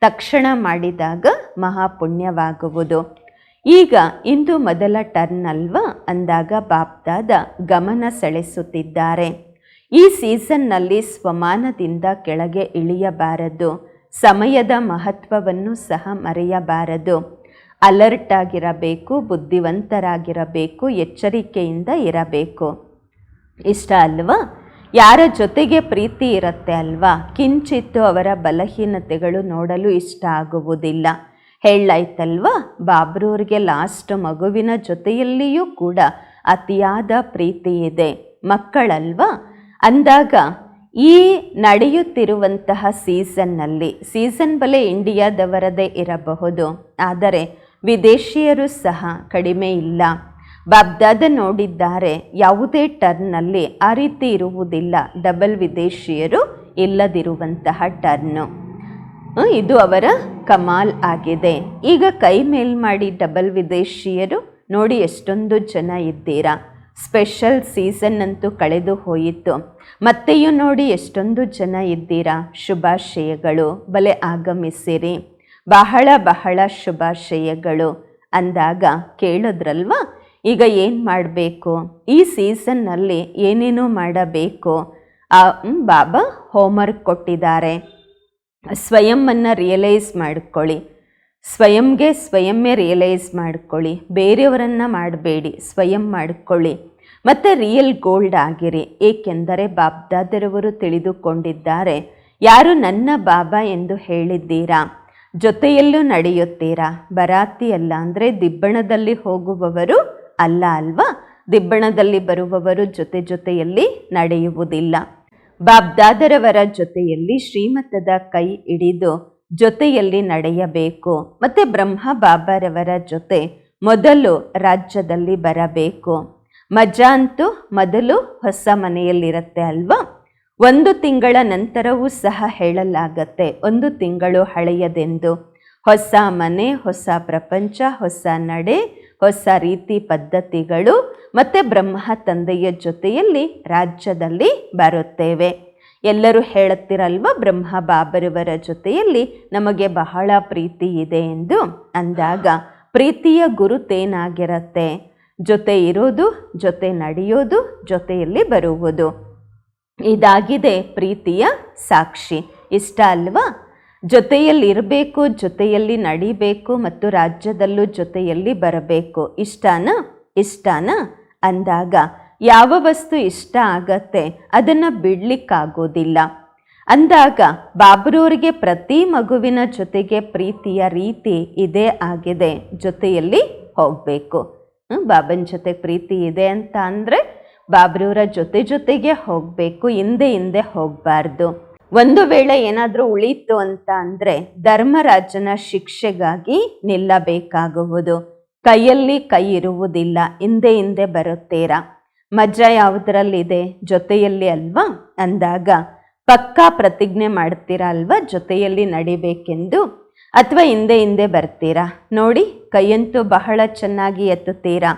ತಕ್ಷಣ ಮಾಡಿದಾಗ ಮಹಾಪುಣ್ಯವಾಗುವುದು. ಈಗ ಇಂದು ಮೊದಲ ಟರ್ನ್ ಅಲ್ವಾ? ಅಂದಾಗ ಬಾಪ್ದಾದ ಗಮನ ಸೆಳೆಸುತ್ತಿದ್ದಾರೆ. ಈ ಸೀಸನ್ನಲ್ಲಿ ಸ್ವಮಾನದಿಂದ ಕೆಳಗೆ ಇಳಿಯಬಾರದು. ಸಮಯದ ಮಹತ್ವವನ್ನು ಸಹ ಮರೆಯಬಾರದು. ಅಲರ್ಟ್ ಆಗಿರಬೇಕು, ಬುದ್ಧಿವಂತರಾಗಿರಬೇಕು, ಎಚ್ಚರಿಕೆಯಿಂದ ಇರಬೇಕು. ಇಷ್ಟ ಅಲ್ವಾ? ಯಾರ ಜೊತೆಗೆ ಪ್ರೀತಿ ಇರುತ್ತೆ ಅಲ್ವಾ? ಕಿಂಚಿತ್ತು ಅವರ ಬಲಹೀನತೆಗಳು ನೋಡಲು ಇಷ್ಟ ಆಗುವುದಿಲ್ಲ. ಹೇಳಾಯ್ತಲ್ವಾ? ಬಾಬ್ರೂರಿಗೆ ಲಾಸ್ಟ್ ಮಗುವಿನ ಜೊತೆಯಲ್ಲಿಯೂ ಕೂಡ ಅತಿಯಾದ ಪ್ರೀತಿ ಇದೆ. ಮಕ್ಕಳಲ್ವಾ? ಅಂದಾಗ ಈ ನಡೆಯುತ್ತಿರುವಂತಹ ಸೀಸನ್ನಲ್ಲಿ ಸೀಸನ್ ಬಲೆ ಇಂಡಿಯಾದವರದೇ ಇರಬಹುದು. ಆದರೆ ವಿದೇಶಿಯರು ಸಹ ಕಡಿಮೆ ಇಲ್ಲ. ಬಾಬ್ದಾದ ನೋಡಿದ್ದಾರೆ, ಯಾವುದೇ ಟರ್ನಲ್ಲಿ ಆ ರೀತಿ ಇರುವುದಿಲ್ಲ. ಡಬಲ್ ವಿದೇಶಿಯರು ಇಲ್ಲದಿರುವಂತಹ ಟರ್ನು ಇದು ಅವರ ಕಮಾಲ್ ಆಗಿದೆ. ಈಗ ಕೈ ಮೇಲ್ ಮಾಡಿ ಡಬಲ್ ವಿದೇಶಿಯರು, ನೋಡಿ ಎಷ್ಟೊಂದು ಜನ ಇದ್ದೀರಾ. ಸ್ಪೆಷಲ್ ಸೀಸನ್ ಅಂತೂ ಕಳೆದು ಹೋಯಿತು. ಮತ್ತೆಯೂ ನೋಡಿ ಎಷ್ಟೊಂದು ಜನ ಇದ್ದೀರಾ. ಶುಭಾಶಯಗಳು. ಬಲೆ ಆಗಮಿಸಿರಿ. ಬಹಳ ಬಹಳ ಶುಭಾಶಯಗಳು. ಅಂದಾಗ ಕೇಳಿದ್ರಲ್ವಾ? ಈಗ ಏನು ಮಾಡಬೇಕು? ಈ ಸೀಸನ್ನಲ್ಲಿ ಏನೇನು ಮಾಡಬೇಕು? ಬಾಬಾ, ಹೋಮ್ವರ್ಕ್ ಕೊಟ್ಟಿದ್ದಾರೆ. ಸ್ವಯಂವನ್ನು ರಿಯಲೈಸ್ ಮಾಡಿಕೊಳ್ಳಿ. ಸ್ವಯಂಗೆ ಸ್ವಯಂವೇ ರಿಯಲೈಸ್ ಮಾಡ್ಕೊಳ್ಳಿ. ಬೇರೆಯವರನ್ನು ಮಾಡಬೇಡಿ. ಸ್ವಯಂ ಮಾಡ್ಕೊಳ್ಳಿ. ಮತ್ತು ರಿಯಲ್ ಗೋಲ್ಡ್ ಆಗಿರಿ. ಏಕೆಂದರೆ ಬಾಬ್ದಾದರವರು ತಿಳಿದುಕೊಂಡಿದ್ದಾರೆ, ಯಾರು ನನ್ನ ಬಾಬಾ ಎಂದು ಹೇಳಿದ್ದೀರಾ? ಜೊತೆಯಲ್ಲೂ ನಡೆಯುತ್ತೀರಾ? ಬರಾತಿ ಅಲ್ಲ ಅಂದರೆ ದಿಬ್ಬಣದಲ್ಲಿ ಹೋಗುವವರು ಅಲ್ಲ ಅಲ್ವಾ? ದಿಬ್ಬಣದಲ್ಲಿ ಬರುವವರು ಜೊತೆ ಜೊತೆಯಲ್ಲಿ ನಡೆಯುವುದಿಲ್ಲ. ಬಾಬ್ದಾದರವರ ಜೊತೆಯಲ್ಲಿ ಶ್ರೀಮತದ ಕೈ ಹಿಡಿದು ಜೊತೆಯಲ್ಲಿ ನಡೆಯಬೇಕು. ಮತ್ತು ಬ್ರಹ್ಮ ಬಾಬಾರವರ ಜೊತೆ ಮೊದಲು ರಾಜ್ಯದಲ್ಲಿ ಬರಬೇಕು. ಮಜಾ ಮೊದಲು ಹೊಸ ಮನೆಯಲ್ಲಿರುತ್ತೆ ಅಲ್ವಾ? ಒಂದು ತಿಂಗಳ ನಂತರವೂ ಸಹ ಹೇಳಲಾಗತ್ತೆ. ಒಂದು ತಿಂಗಳು ಹಳೆಯದೆಂದು. ಹೊಸ ಮನೆ, ಹೊಸ ಪ್ರಪಂಚ, ಹೊಸ ನಡೆ ಹೊಸ ರೀತಿ ಪದ್ಧತಿಗಳು ಮತ್ತು ಬ್ರಹ್ಮ ತಂದೆಯ ಜೊತೆಯಲ್ಲಿ ರಾಜ್ಯದಲ್ಲಿ ಬರುತ್ತೇವೆ. ಎಲ್ಲರೂ ಹೇಳುತ್ತಿರಲ್ವ ಬ್ರಹ್ಮ ಬಾಬರುವರ ಜೊತೆಯಲ್ಲಿ ನಮಗೆ ಬಹಳ ಪ್ರೀತಿ ಇದೆ ಎಂದು? ಅಂದಾಗ, ಪ್ರೀತಿಯ ಗುರುತೇನಾಗಿರುತ್ತೆ ಜೊತೆ ಇರೋದು, ಜೊತೆ ನಡೆಯೋದು, ಜೊತೆಯಲ್ಲಿ ಬರುವುದು. ಇದಾಗಿದೆ ಪ್ರೀತಿಯ ಸಾಕ್ಷಿ. ಇಷ್ಟ ಅಲ್ವಾ? ಜೊತೆಯಲ್ಲಿ ಇರಬೇಕು ಜೊತೆಯಲ್ಲಿ ನಡಿಬೇಕು ಮತ್ತು ರಾಜ್ಯದಲ್ಲೂ ಜೊತೆಯಲ್ಲಿ ಬರಬೇಕು. ಇಷ್ಟಾನ? ಇಷ್ಟಾನ? ಅಂದಾಗ ಯಾವ ವಸ್ತು ಇಷ್ಟ ಆಗತ್ತೆ ಅದನ್ನು ಬಿಡ್ಲಿಕ್ಕಾಗೋದಿಲ್ಲ. ಅಂದಾಗ ಬಾಬ್ರೂರಿಗೆ ಪ್ರತಿ ಮಗುವಿನ ಜೊತೆಗೆ ಪ್ರೀತಿಯ ರೀತಿ ಇದೇ ಆಗಿದೆ. ಜೊತೆಯಲ್ಲಿ ಹೋಗಬೇಕು. ಬಾಬನ ಜೊತೆ ಪ್ರೀತಿ ಇದೆ ಅಂತ ಅಂದರೆ ಬಾಬ್ರೂರ ಜೊತೆ ಜೊತೆಗೆ ಹೋಗಬೇಕು, ಹಿಂದೆ ಹಿಂದೆ ಹೋಗಬಾರ್ದು. ಒಂದು ವೇಳೆ ಏನಾದರೂ ಉಳೀತು ಅಂತ ಅಂದರೆ ಧರ್ಮರಾಜನ ಶಿಕ್ಷೆಗಾಗಿ ನಿಲ್ಲಬೇಕಾಗುವುದು. ಕೈಯಲ್ಲಿ ಕೈ ಇರುವುದಿಲ್ಲ, ಹಿಂದೆ ಹಿಂದೆ ಬರುತ್ತೀರಾ? ಮಜಾ ಯಾವುದರಲ್ಲಿದೆ? ಜೊತೆಯಲ್ಲಿ ಅಲ್ವಾ? ಅಂದಾಗ, ಪಕ್ಕಾ ಪ್ರತಿಜ್ಞೆ ಮಾಡ್ತೀರಾ ಅಲ್ವಾ? ಜೊತೆಯಲ್ಲಿ ನಡಿಬೇಕೆಂದು? ಅಥವಾ ಹಿಂದೆ ಹಿಂದೆ ಬರ್ತೀರಾ? ನೋಡಿ, ಕೈಯಂತೂ ಬಹಳ ಚೆನ್ನಾಗಿ ಎತ್ತುತ್ತೀರಾ?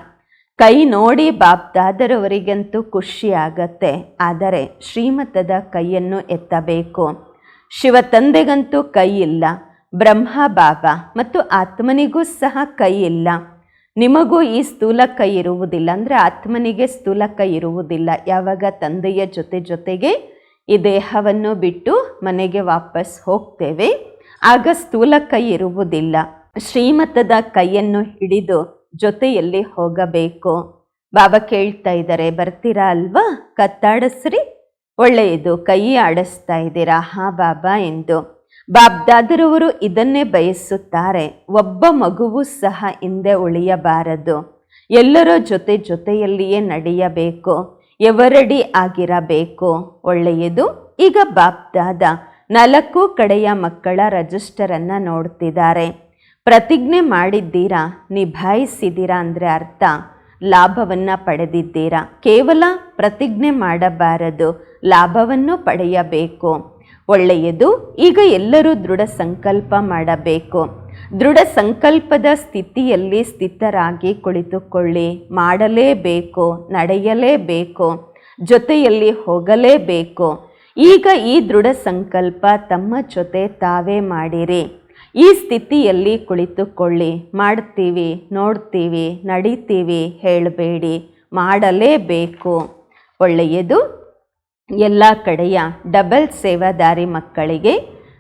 ಕೈ ನೋಡಿ ಬಾಬ್ದಾದರವರಿಗಂತೂ ಖುಷಿ ಆದರೆ ಶ್ರೀಮತದ ಕೈಯನ್ನು ಎತ್ತಬೇಕು. ಶಿವ ತಂದೆಗಂತೂ ಕೈ ಇಲ್ಲ. ಬ್ರಹ್ಮ ಬಾಬಾ ಮತ್ತು ಆತ್ಮನಿಗೂ ಸಹ ಕೈ ಇಲ್ಲ. ನಿಮಗೂ ಈ ಸ್ಥೂಲ ಕೈ ಇರುವುದಿಲ್ಲ. ಅಂದರೆ ಆತ್ಮನಿಗೆ ಸ್ಥೂಲ ಕೈ ಇರುವುದಿಲ್ಲ. ಯಾವಾಗ ತಂದೆಯ ಜೊತೆ ಜೊತೆಗೆ ಈ ದೇಹವನ್ನು ಬಿಟ್ಟು ಮನೆಗೆ ವಾಪಸ್ ಹೋಗ್ತೇವೆ, ಆಗ ಸ್ಥೂಲ ಕೈ ಇರುವುದಿಲ್ಲ. ಶ್ರೀಮತದ ಕೈಯನ್ನು ಹಿಡಿದು ಜೊತೆಯಲ್ಲಿ ಹೋಗಬೇಕು. ಬಾಬಾ ಕೇಳ್ತಾ ಇದ್ದಾರೆ, ಬರ್ತೀರಾ ಅಲ್ವಾ? ಕತ್ತಾಡಿಸ್ರಿ. ಒಳ್ಳೆಯದು, ಕೈ ಆಡಿಸ್ತಾ ಇದ್ದೀರಾ? ಹಾ ಬಾಬಾ ಎಂದು. ಬಾಬ್ದಾದರವರು ಇದನ್ನೇ ಬಯಸುತ್ತಾರೆ, ಒಬ್ಬ ಮಗುವು ಸಹ ಹಿಂದೆ ಉಳಿಯಬಾರದು. ಎಲ್ಲರ ಜೊತೆ ಜೊತೆಯಲ್ಲಿಯೇ ನಡೆಯಬೇಕು ಎವರಡಿ ಆಗಿರಬೇಕು. ಒಳ್ಳೆಯದು. ಈಗ ಬಾಬ್ದಾದ ನಾಲ್ಕು ಕಡೆಯ ಮಕ್ಕಳ ರಜಿಸ್ಟರನ್ನು ನೋಡ್ತಿದ್ದಾರೆ. ಪ್ರತಿಜ್ಞೆ ಮಾಡಿದ್ದೀರಾ? ನಿಭಾಯಿಸಿದ್ದೀರಾ ಅಂದರೆ ಅರ್ಥ. ಲಾಭವನ್ನು ಪಡೆದಿದ್ದೀರಾ? ಕೇವಲ ಪ್ರತಿಜ್ಞೆ ಮಾಡಬಾರದು, ಲಾಭವನ್ನು ಪಡೆಯಬೇಕು. ಒಳ್ಳೆಯದು, ಈಗ ಎಲ್ಲರೂ ದೃಢ ಸಂಕಲ್ಪ ಮಾಡಬೇಕು. ದೃಢ ಸಂಕಲ್ಪದ ಸ್ಥಿತಿಯಲ್ಲಿ ಸ್ಥಿತರಾಗಿ ಕುಳಿತುಕೊಳ್ಳಿ. ಮಾಡಲೇಬೇಕು, ನಡೆಯಲೇಬೇಕು, ಜೊತೆಯಲ್ಲಿ ಹೋಗಲೇಬೇಕು. ಈಗ ಈ ದೃಢ ಸಂಕಲ್ಪ ತಮ್ಮ ಜೊತೆ ತಾವೇ ಮಾಡಿರಿ. ಈ ಸ್ಥಿತಿಯಲ್ಲಿ ಕುಳಿತುಕೊಳ್ಳಿ. ಮಾಡ್ತೀವಿ ನೋಡ್ತೀವಿ, ನಡೀತೀವಿ, ಹೇಳಬೇಡಿ, ಮಾಡಲೇಬೇಕು. ಒಳ್ಳೆಯದು ಎಲ್ಲ ಕಡೆಯ ಡಬಲ್ ಸೇವಾದಾರಿ ಮಕ್ಕಳಿಗೆ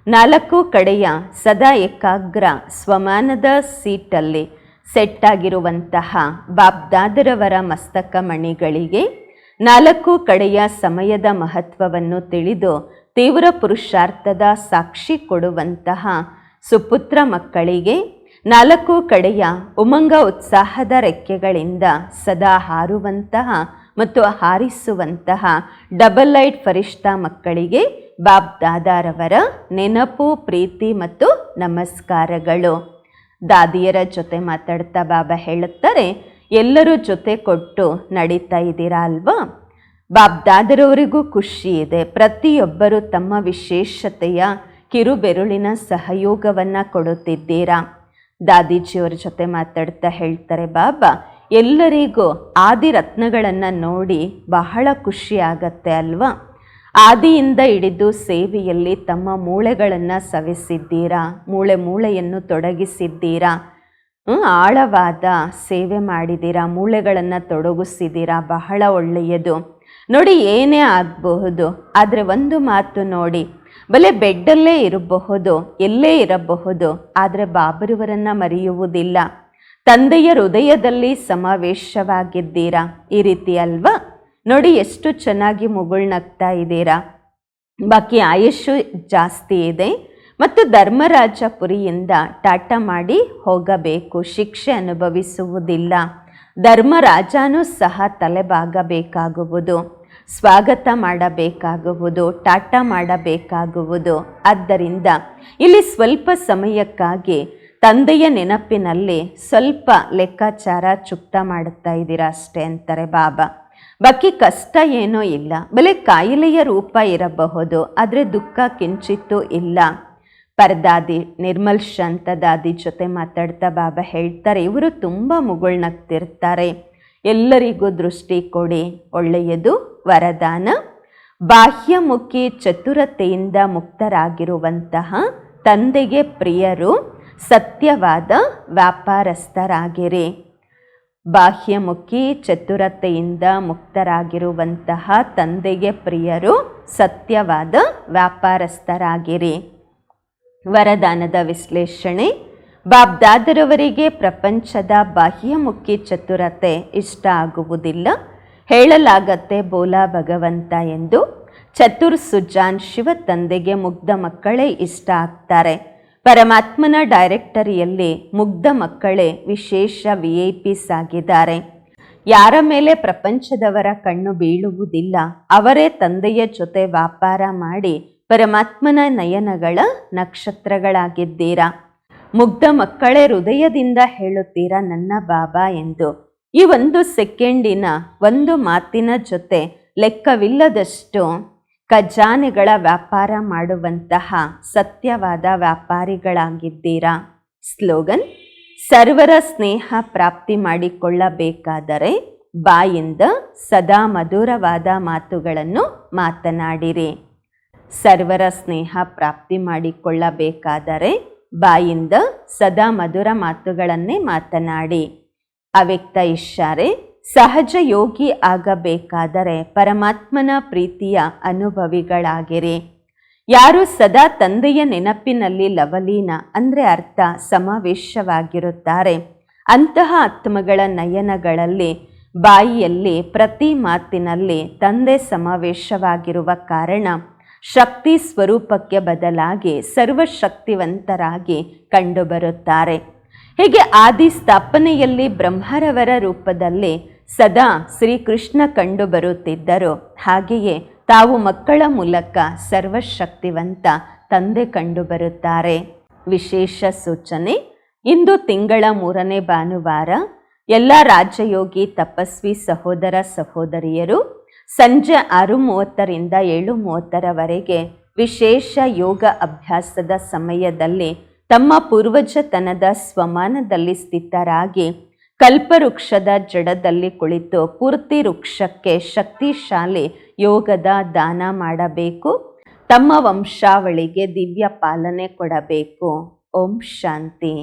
ನಾಲ್ಕು ಕಡೆಯ ಸದಾ ಏಕಾಗ್ರ ಸ್ವಮಾನದ ಸೀಟಲ್ಲಿ ಸೆಟ್ ಆಗಿರುವಂತಹ ಬಾಬ್ದಾದರವರ ಮಸ್ತಕ ಮಣಿಗಳಿಗೆ ನಾಲ್ಕು ಕಡೆಯ ಸಮಯದ ಮಹತ್ವವನ್ನು ತಿಳಿದು ತೀವ್ರ ಪುರುಷಾರ್ಥದ ಸಾಕ್ಷಿ ಕೊಡುವಂತಹ ಸುಪುತ್ರ ಮಕ್ಕಳಿಗೆ ನಾಲ್ಕು ಕಡೆಯ ಉಮಂಗ ಉತ್ಸಾಹದ ರೆಕ್ಕೆಗಳಿಂದ ಸದಾ ಹಾರುವಂತಹ ಮತ್ತು ಹಾರಿಸುವಂತಹ ಡಬಲ್ ಲೈಟ್ ಫರಿಷ್ಠ ಮಕ್ಕಳಿಗೆ ಬಾಬ್ ದಾದಾರವರ ನೆನಪು, ಪ್ರೀತಿ ಮತ್ತು ನಮಸ್ಕಾರಗಳು. ದಾದಿಯರ ಜೊತೆ ಮಾತಾಡ್ತಾ ಬಾಬಾ ಹೇಳುತ್ತಾರೆ, ಎಲ್ಲರೂ ಜೊತೆ ಕೊಟ್ಟು ನಡೀತಾ ಇದ್ದೀರಾ ಅಲ್ವಾ? ಬಾಬ್ದಾದರವರಿಗೂ ಖುಷಿ ಇದೆ. ಪ್ರತಿಯೊಬ್ಬರು ತಮ್ಮ ವಿಶೇಷತೆಯ ಕಿರುಬೆರುಳಿನ ಸಹಯೋಗವನ್ನು ಕೊಡುತ್ತಿದ್ದೀರಾ? ದಾದೀಜಿಯವರ ಜೊತೆ ಮಾತಾಡ್ತಾ ಹೇಳ್ತಾರೆ, ಬಾಬಾ, ಎಲ್ಲರಿಗೂ ಆದಿರತ್ನಗಳನ್ನು ನೋಡಿ ಬಹಳ ಖುಷಿ ಆಗತ್ತೆ ಅಲ್ವಾ? ಆದಿಯಿಂದ ಹಿಡಿದು ಸೇವೆಯಲ್ಲಿ ತಮ್ಮ ಮೂಳೆಗಳನ್ನು ಸವಿಸಿದ್ದೀರಾ? ಮೂಳೆ ಮೂಳೆಯನ್ನು ತೊಡಗಿಸಿದ್ದೀರಾ? ಆಳವಾದ ಸೇವೆ ಮಾಡಿದ್ದೀರಾ? ಮೂಳೆಗಳನ್ನು ತೊಡಗಿಸಿದ್ದೀರಾ? ಬಹಳ ಒಳ್ಳೆಯದು. ನೋಡಿ, ಏನೇ ಆಗಬಹುದು, ಆದರೆ ಒಂದು ಮಾತು ನೋಡಿ ಬಲೆ ಬೆಡ್ಡಲ್ಲೇ ಇರಬಹುದು, ಎಲ್ಲೇ ಇರಬಹುದು, ಆದರೆ ಬಾಬರಿವರನ್ನ ಮರೆಯುವುದಿಲ್ಲ. ತಂದೆಯ ಹೃದಯದಲ್ಲಿ ಸಮಾವೇಶವಾಗಿದ್ದೀರಾ? ಈ ರೀತಿ ಅಲ್ವಾ? ನೋಡಿ ಎಷ್ಟು ಚೆನ್ನಾಗಿ ಮುಗುಳ್ನಗ್ತಾ ಇದ್ದೀರಾ. ಬಾಕಿ ಆಯುಷು ಜಾಸ್ತಿ ಇದೆ. ಮತ್ತು ಧರ್ಮರಾಜಪುರಿಯಿಂದ ಟಾಟಾ ಮಾಡಿ ಹೋಗಬೇಕು, ಶಿಕ್ಷೆ ಅನುಭವಿಸುವುದಿಲ್ಲ. ಧರ್ಮರಾಜನೂ ಸಹ ತಲೆಬಾಗಬೇಕಾಗುವುದು. ಸ್ವಾಗತ ಮಾಡಬೇಕಾಗುವುದು, ಟಾಟಾ ಮಾಡಬೇಕಾಗುವುದು. ಆದ್ದರಿಂದ ಇಲ್ಲಿ ಸ್ವಲ್ಪ ಸಮಯಕ್ಕಾಗಿ ತಂದೆಯ ನೆನಪಿನಲ್ಲಿ ಸ್ವಲ್ಪ ಲೆಕ್ಕಾಚಾರ ಚುಕ್ತ ಮಾಡುತ್ತಾ ಇದ್ದೀರಾ ಅಷ್ಟೇ ಅಂತಾರೆ ಬಾಬಾ. ಬಾಕಿ ಕಷ್ಟ ಏನೂ ಇಲ್ಲ. ಬಲೆ ಕಾಯಿಲೆಯ ರೂಪ ಇರಬಹುದು, ಆದರೆ ದುಃಖ ಕಿಂಚಿತ್ತೂ ಇಲ್ಲ. ಪರದಾದಿ ನಿರ್ಮಲ್ ಶಾಂತ ದಾದಿ ಜೊತೆ ಮಾತಾಡ್ತಾ ಬಾಬಾ ಹೇಳ್ತಾರೆ, ಇವರು ತುಂಬ ಮುಗುಳ್ನಗ್ತಿರ್ತಾರೆ. ಎಲ್ಲರಿಗೂ ದೃಷ್ಟಿ ಕೊಡಿ. ಒಳ್ಳೆಯದು ವರದಾನ. ಬಾಹ್ಯಮುಖಿ ಚತುರತೆಯಿಂದ ಮುಕ್ತರಾಗಿರುವಂತಹ ತಂದೆಗೆ ಪ್ರಿಯರು, ಸತ್ಯವಾದ ವ್ಯಾಪಾರಸ್ಥರಾಗಿರಿ. ಬಾಹ್ಯಮುಖಿ ಚತುರತೆಯಿಂದ ಮುಕ್ತರಾಗಿರುವಂತಹ ತಂದೆಗೆ ಪ್ರಿಯರು, ಸತ್ಯವಾದ ವ್ಯಾಪಾರಸ್ಥರಾಗಿರಿ. ವರದಾನದ ವಿಶ್ಲೇಷಣೆ. ಬಾಬ್ದಾದರವರಿಗೆ ಪ್ರಪಂಚದ ಬಾಹ್ಯಮುಖಿ ಚತುರತೆ ಇಷ್ಟ ಆಗುವುದಿಲ್ಲ. ಹೇಳಲಾಗತ್ತೆ ಬೋಲಾ ಭಗವಂತ ಎಂದು. ಚತುರ್ ಸುಜಾನ್ ಶಿವ ತಂದೆಗೆ ಮುಗ್ಧ ಮಕ್ಕಳೇ ಇಷ್ಟ ಆಗ್ತಾರೆ. ಪರಮಾತ್ಮನ ಡೈರೆಕ್ಟರಿಯಲ್ಲಿ ಮುಗ್ಧ ಮಕ್ಕಳೇ ವಿಶೇಷ ವಿ ಐ ಪಿಸ್ ಆಗಿದ್ದಾರೆ. ಯಾರ ಮೇಲೆ ಪ್ರಪಂಚದವರ ಕಣ್ಣು ಬೀಳುವುದಿಲ್ಲ, ಅವರೇ ತಂದೆಯ ಜೊತೆ ವ್ಯಾಪಾರ ಮಾಡಿ ಪರಮಾತ್ಮನ ನಯನಗಳ ನಕ್ಷತ್ರಗಳಾಗಿದ್ದೀರಾ? ಮುಗ್ಧ ಮಕ್ಕಳೇ ಹೃದಯದಿಂದ ಹೇಳುತ್ತೀರಾ ನನ್ನ ಬಾಬಾ ಎಂದು. ಈ ಒಂದು ಸೆಕೆಂಡಿನ ಒಂದು ಮಾತಿನ ಜೊತೆ ಲೆಕ್ಕವಿಲ್ಲದಷ್ಟು ಖಜಾನೆಗಳ ವ್ಯಾಪಾರ ಮಾಡುವಂತಹ ಸತ್ಯವಾದ ವ್ಯಾಪಾರಿಗಳಾಗಿದ್ದೀರಾ? ಸ್ಲೋಗನ್, ಸರ್ವರ ಸ್ನೇಹ ಪ್ರಾಪ್ತಿ ಮಾಡಿಕೊಳ್ಳಬೇಕಾದರೆ ಬಾಯಿಂದ ಸದಾ ಮಧುರವಾದ ಮಾತುಗಳನ್ನು ಮಾತನಾಡಿರಿ. ಸರ್ವರ ಸ್ನೇಹ ಪ್ರಾಪ್ತಿ ಮಾಡಿಕೊಳ್ಳಬೇಕಾದರೆ ಬಾಯಿಂದ ಸದಾ ಮಧುರ ಮಾತುಗಳನ್ನೇ ಮಾತನಾಡಿ. ಅವ್ಯಕ್ತ ಇಶಾರೆ ಸಹಜ ಯೋಗಿ ಆಗಬೇಕಾದರೆ ಪರಮಾತ್ಮನ ಪ್ರೀತಿಯ ಅನುಭವಿಗಳಾಗಿರಿ. ಯಾರು ಸದಾ ತಂದೆಯ ನೆನಪಿನಲ್ಲಿ ಲವಲೀನ, ಅಂದರೆ ಅರ್ಥ, ಸಮಾವೇಶವಾಗಿರುತ್ತಾರೆ. ಅಂತಹ ಆತ್ಮಗಳ ನಯನಗಳಲ್ಲಿ, ಬಾಯಿಯಲ್ಲಿ, ಪ್ರತಿ ಮಾತಿನಲ್ಲಿ ತಂದೆ ಸಮಾವೇಶವಾಗಿರುವ ಕಾರಣ ಶಕ್ತಿ ಸ್ವರೂಪಕ್ಕೆ ಬದಲಾಗಿ ಸರ್ವಶಕ್ತಿವಂತರಾಗಿ ಕಂಡುಬರುತ್ತಾರೆ. ಹೀಗೆ ಆದಿ ಸ್ಥಾಪನೆಯಲ್ಲಿ ಬ್ರಹ್ಮರವರ ರೂಪದಲ್ಲಿ ಸದಾ ಶ್ರೀಕೃಷ್ಣ ಕಂಡುಬರುತ್ತಿದ್ದರು. ಹಾಗೆಯೇ ತಾವು ಮಕ್ಕಳ ಮೂಲಕ ಸರ್ವಶಕ್ತಿವಂತ ತಂದೆ ಕಂಡುಬರುತ್ತಾರೆ. ವಿಶೇಷ ಸೂಚನೆ, ಇಂದು ತಿಂಗಳ ಮೂರನೇ ಭಾನುವಾರ ಎಲ್ಲ ರಾಜಯೋಗಿ ತಪಸ್ವಿ ಸಹೋದರ ಸಹೋದರಿಯರು ಸಂಜೆ ಆರು ಮೂವತ್ತರಿಂದ ಏಳು ಮೂವತ್ತರವರೆಗೆ ವಿಶೇಷ ಯೋಗ ಅಭ್ಯಾಸದ ಸಮಯದಲ್ಲಿ ತಮ್ಮ ಪೂರ್ವಜತನದ ಸ್ವಮಾನದಲ್ಲಿ ಸ್ಥಿತರಾಗಿ ಕಲ್ಪವೃಕ್ಷದ ಜಡದಲ್ಲಿ ಕುಳಿತು ಪೂರ್ತಿ ವೃಕ್ಷಕ್ಕೆ ಶಕ್ತಿಶಾಲಿ ಯೋಗದ ದಾನ ಮಾಡಬೇಕು. ತಮ್ಮ ವಂಶಾವಳಿಗೆ ದಿವ್ಯ ಪಾಲನೆ ಕೊಡಬೇಕು. ಓಂ ಶಾಂತಿ.